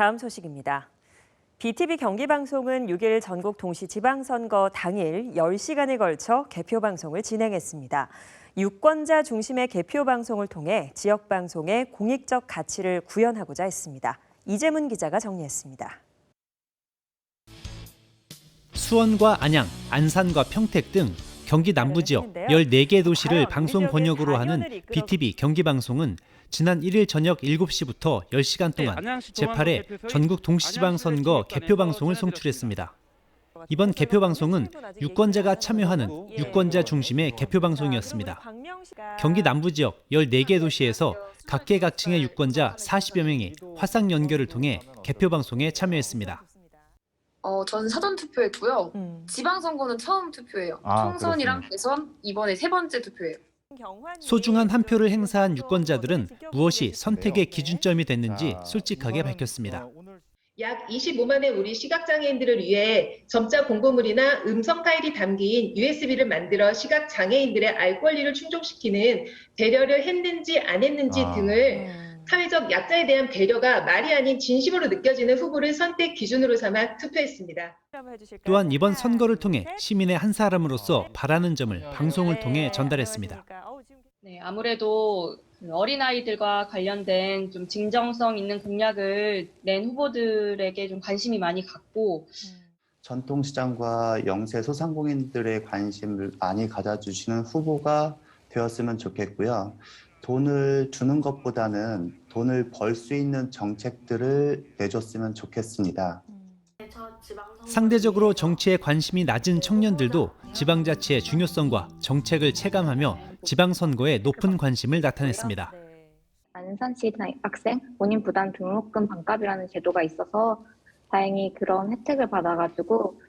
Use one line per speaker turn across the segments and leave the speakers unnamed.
다음 소식입니다. BTV 경기방송은 6일 전국 동시 지방선거 당일 10시간에 걸쳐 개표 방송을 진행했습니다. 유권자 중심의 개표 방송을 통해 지역 방송의 공익적 가치를 구현하고자 했습니다. 이재문 기자가 정리했습니다.
수원과 안양, 안산과 평택 등 경기 남부 지역 14개 도시를 방송 번역으로 하는 BTV 경기방송은 지난 1일 저녁 7시부터 10시간 동안 제8회 전국 동시지방 선거 개표 방송을 송출했습니다. 이번 개표 방송은 유권자가 참여하는 유권자 중심의 개표 방송이었습니다. 경기 남부 지역 14개 도시에서 각계각층의 유권자 40여 명이 화상 연결을 통해 개표 방송에 참여했습니다.
어, 저는 사전 투표했고요.
음.
지방 선거는 처음 투표예요.
아,
총선이랑
그렇군요.
대선 이번에 세 번째 투표예요.
소중한 한 표를 행사한 유권자들은 무엇이 선택의 기준점이 됐는지 솔직하게 밝혔습니다.
약 25만의 우리 시각장애인들을 위해 점자 공고물이나 음성 파일이 담긴 USB를 만들어 시각장애인들의 알 권리를 충족시키는 배려를 했는지 안 했는지
아.
등을 사회적 약자에 대한 배려가 말이 아닌 진심으로 느껴지는 후보를 선택 기준으로 삼아 투표했습니다.
또한 이번 선거를 통해 시민의 한 사람으로서 바라는 점을 방송을 통해 전달했습니다.
네, 아무래도 그 어린아이들과 관련된 좀 진정성 있는 공약을 낸 후보들에게 좀 관심이 많이 갔고,
전통시장과 영세 소상공인들의 관심을 많이 가져주시는 후보가 되었으면 좋겠고요. 돈을 주는 것보다는 돈을 벌 수 있는 정책들을 내줬으면 좋겠습니다.
상대적으로 정치에 관심이 낮은 청년들도 지방자치의 중요성과 정책을 체감하며 지방선거에 높은 관심을 나타냈습니다.
안산시 학생 본인 부담 등록금 반값이라는 제도가 있어서 다행히 그런 혜택을 받아가지고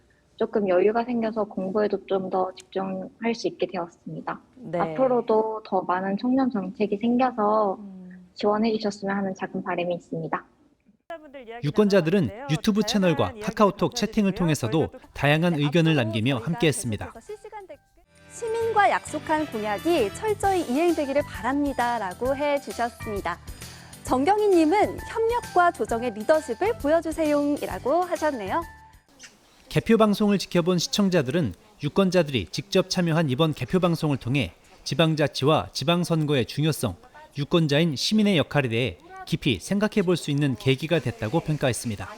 조금 여유가 생겨서 공부에도 좀 더 집중할 수 있게 되었습니다.
네.
앞으로도 더 많은 청년 정책이 생겨서
음.
지원해 주셨으면 하는 작은 바람이 있습니다.
유권자들은 유튜브 채널과 카카오톡 채팅을 통해서도 다양한 의견을 남기며 함께했습니다.
시민과 약속한 공약이 철저히 이행되기를 바랍니다라고 해 주셨습니다. 정경희님은 협력과 조정의 리더십을 보여주세요이라고 하셨네요.
개표 방송을 지켜본 시청자들은 유권자들이 직접 참여한 이번 개표 방송을 통해 지방자치와 지방선거의 중요성, 유권자인 시민의 역할에 대해 깊이 생각해 볼 수 있는 계기가 됐다고 평가했습니다.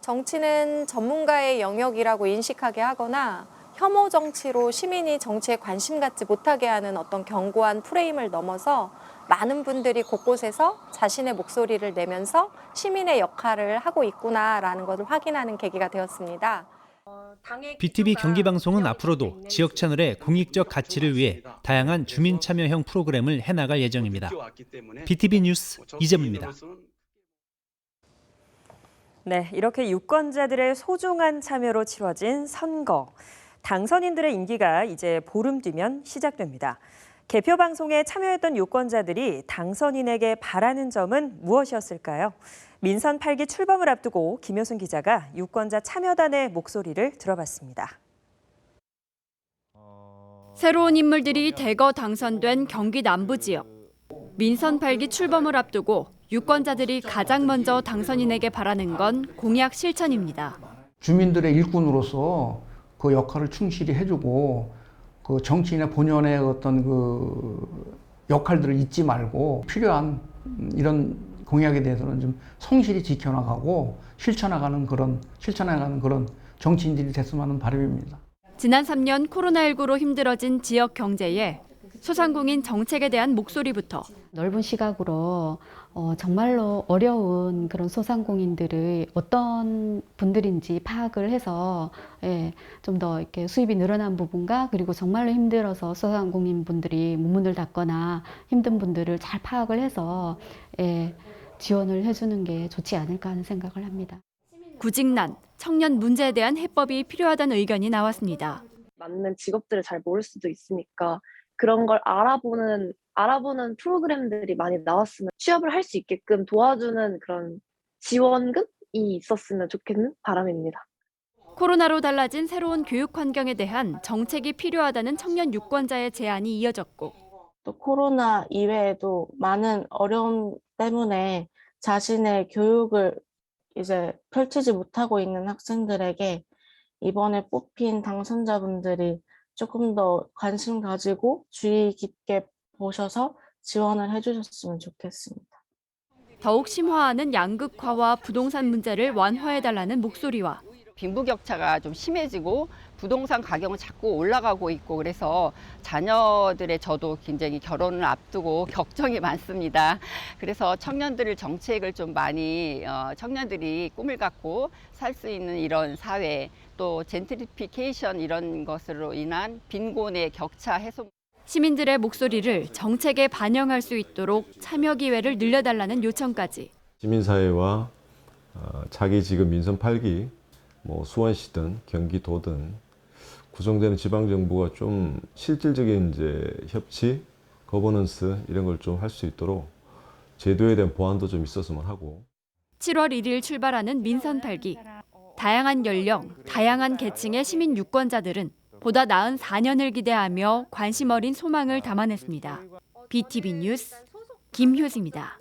정치는 전문가의 영역이라고 인식하게 하거나 혐오 정치로 시민이 정치에 관심 갖지 못하게 하는 어떤 견고한 프레임을 넘어서 많은 분들이 곳곳에서 자신의 목소리를 내면서 시민의 역할을 하고 있구나라는 것을 확인하는 계기가 되었습니다.
BTV 경기방송은 앞으로도 지역 채널의 공익적 가치를 위해 다양한 주민 참여형 프로그램을 해나갈 예정입니다. BTV 뉴스 이재문입니다.
네, 이렇게 유권자들의 소중한 참여로 치러진 선거. 당선인들의 임기가 이제 보름 뒤면 시작됩니다. 개표 방송에 참여했던 유권자들이 당선인에게 바라는 점은 무엇이었을까요? 민선 8기 출범을 앞두고 김효순 기자가 유권자 참여단의 목소리를 들어봤습니다.
새로운 인물들이 대거 당선된 경기 남부 지역. 민선 8기 출범을 앞두고 유권자들이 가장 먼저 당선인에게 바라는 건 공약 실천입니다.
주민들의 일꾼으로서 그 역할을 충실히 해주고 그 정치인의 본연의 어떤 그 역할들을 잊지 말고 필요한 이런 공약에 대해서는 좀 성실히 지켜나가고 실천해가는 그런 실천해가는 그런 정치인들이 됐으면 하는 바람입니다.
지난 3년 코로나19로 힘들어진 지역 경제에 소상공인 정책에 대한 목소리부터
넓은 시각으로 어, 정말로 어려운 그런 소상공인들의 어떤 분들인지 파악을 해서 예, 좀 더 이렇게 수입이 늘어난 부분과 그리고 정말로 힘들어서 소상공인 분들이 문문을 닫거나 힘든 분들을 잘 파악을 해서 예, 지원을 해주는 게 좋지 않을까 하는 생각을 합니다.
구직난, 청년 문제에 대한 해법이 필요하다는 의견이 나왔습니다.
맞는 직업들을 잘 모를 수도 있으니까 그런 걸 알아보는 알아보는 프로그램들이 많이 나왔으면 취업을 할 수 있게끔 도와주는 그런 지원금이 있었으면 좋겠는 바람입니다.
코로나로 달라진 새로운 교육 환경에 대한 정책이 필요하다는 청년 유권자의 제안이 이어졌고
또 코로나 이외에도 많은 어려움 때문에
자신의 교육을 이제 펼치지 못하고 있는 학생들에게 이번에 뽑힌 당선자분들이 조금 더 관심 가지고 주의 깊게 보셔서 지원을 해주셨으면 좋겠습니다.
더욱 심화하는 양극화와 부동산 문제를 완화해달라는 목소리와
빈부격차가 좀 심해지고 부동산 가격은 자꾸 올라가고 있고 그래서 자녀들의 저도 굉장히 결혼을 앞두고 걱정이 많습니다. 그래서 청년들 정책을 좀 많이 어, 청년들이 꿈을 갖고 살 수 있는 이런 사회 또 젠트리피케이션 이런 것으로 인한 빈곤의 격차 해소
시민들의 목소리를 정책에 반영할 수 있도록 참여 기회를 늘려달라는 요청까지.
시민사회와 어, 자기 지금 민선 8기 뭐 수원시든 경기도든 구성되는 지방정부가 좀 실질적인 이제 협치, 거버넌스 이런 걸 좀 할 수 있도록 제도에 대한 보완도 좀 있었으면 하고
7월 1일 출발하는 민선 8기. 다양한 연령, 다양한 계층의 시민 유권자들은 보다 나은 4년을 기대하며 관심 어린 소망을 담아냈습니다. BTV 뉴스 김효지입니다.